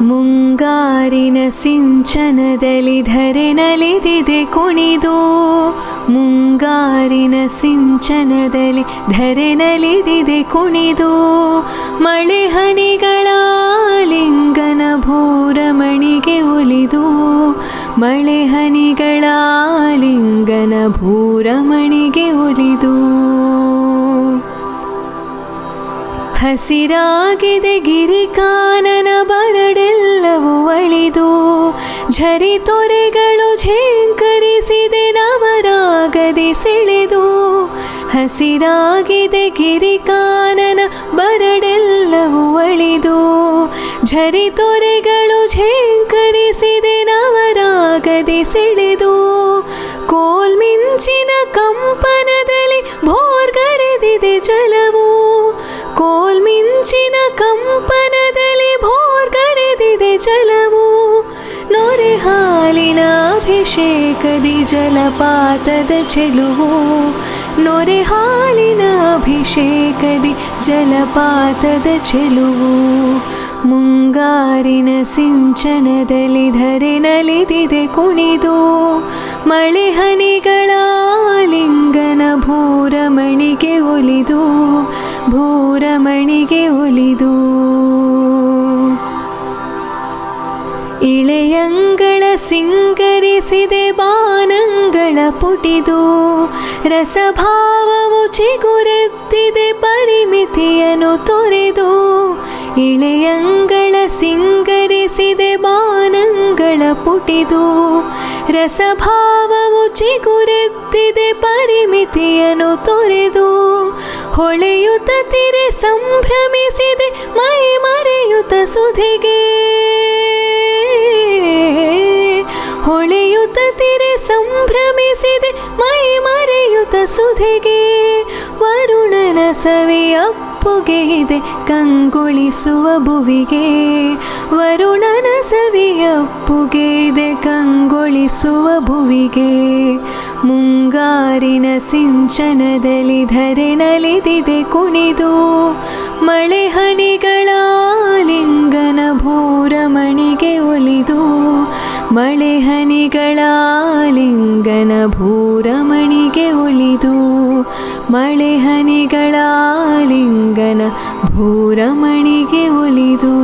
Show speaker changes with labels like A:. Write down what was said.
A: ಮುಂಗಾರಿನ ಸಿಂಚನದಲ್ಲಿ ಧರೆ ನಲಿದಿದೆ ಕುಣಿದು. ಮುಂಗಾರಿನ ಸಿಂಚನದಲ್ಲಿ ಧರೆ ನಲಿದಿದೆ ಕುಣಿದು. ಮಳೆ ಹನಿಗಳ ಲಿಂಗನ ಭೂರಮಣಿಗೆ ಒಲಿದು. ಮಳೆ ಹನಿಗಳ ಲಿಂಗನ ಭೂರಮಣಿಗೆ ಒಲಿದು. ಹಸಿರಾಗಿದೆ ಗಿರಿಕಾನನ ಝರಿ ತೊರೆಗಳು ಝೇಂಕರಿಸಿದೆ ನವರಾಗದೆ ಸೆಳೆದು ಹಸಿರಾಗಿದೆ ಗಿರಿಕಾನನ ಬರಡೆಲ್ಲವೂ ಅಳಿದು. ಝರಿ ತೊರೆಗಳು ಝೇಂಕರಿಸಿದೆ ನವರಾಗದೆ ಸೆಳೆದು ಅಭಿಷೇಕದಿ ಜಲಪಾತದ ಚೆಲುವು. ನೊರೆ ಹಾಲಿನ ಅಭಿಷೇಕದಿ ಜಲಪಾತದ ಚೆಲುವು. ಮುಂಗಾರಿನ ಸಿಂಚನದಲ್ಲಿ ಧರೆ ನಲಿದಿದೆ ಕುಣಿದು. ಮಳೆ ಹನಿಗಳ ಲಿಂಗನ ಭೂರಮಣಿಗೆ ಒಲಿದು. ಭೂರಮಣಿಗೆ ಒಲಿದು. ಇಳೆಯಂಗಳ ಸಿಂಗರಿಸಿದೆ ಬಾನಂಗಳ ಪುಟಿದು. ರಸಭಾವವು ಚಿಗುರೆತ್ತಿದೆ, ಪರಿಮಿತಿಯನ್ನು ತೊರೆದು. ಇಳೆಯಂಗಳ ಸಿಂಗರಿಸಿದೆ ಬಾನಂಗಳ ಪುಟಿದು. ರಸಭಾವವು ಚಿಗುರೆತ್ತಿದೆ, ಪರಿಮಿತಿಯನ್ನು ತೊರೆದು. ಹೊಳೆಯುತ್ತ ತಿರೆ ಸಂಭ್ರಮಿಸಿದೆ ಮೈ ಮರೆಯುತ್ತ ಸುಧೆಗೆ. ಹೊಳೆಯುತ್ತ ತಿರೆ ಸಂಭ್ರಮಿಸಿದೆ, ಮೈ ಮರೆಯುತ್ತ ಸುಧೆಗೆ. ವರುಣನ ಸವೆಯ ಪೊಗೆಯಿದೆ ಕಂಗೊಳಿಸುವ ಭುವಿಗೆ. ವರುಣನ ಇದೆ ಕಂಗೊಳಿಸುವ ಭುವಿಗೆ. ಮುಂಗಾರಿನ ಸಿಂಚನದಲ್ಲಿ ಧರೆ ನಲಿದಿದೆ, ಕುಣಿದು. ಮಳೆ ಹನಿಗಳ ಮಳೆ ಹನಿಗಳ ಲಿಂಗನ ಭೂರಮಣಿಗೆ ಒಲಿದು ಮಳೆಹನಿಗಳ ಲಿಂಗನ ಭೂರಮಣಿಗೆ ಒಲಿದು.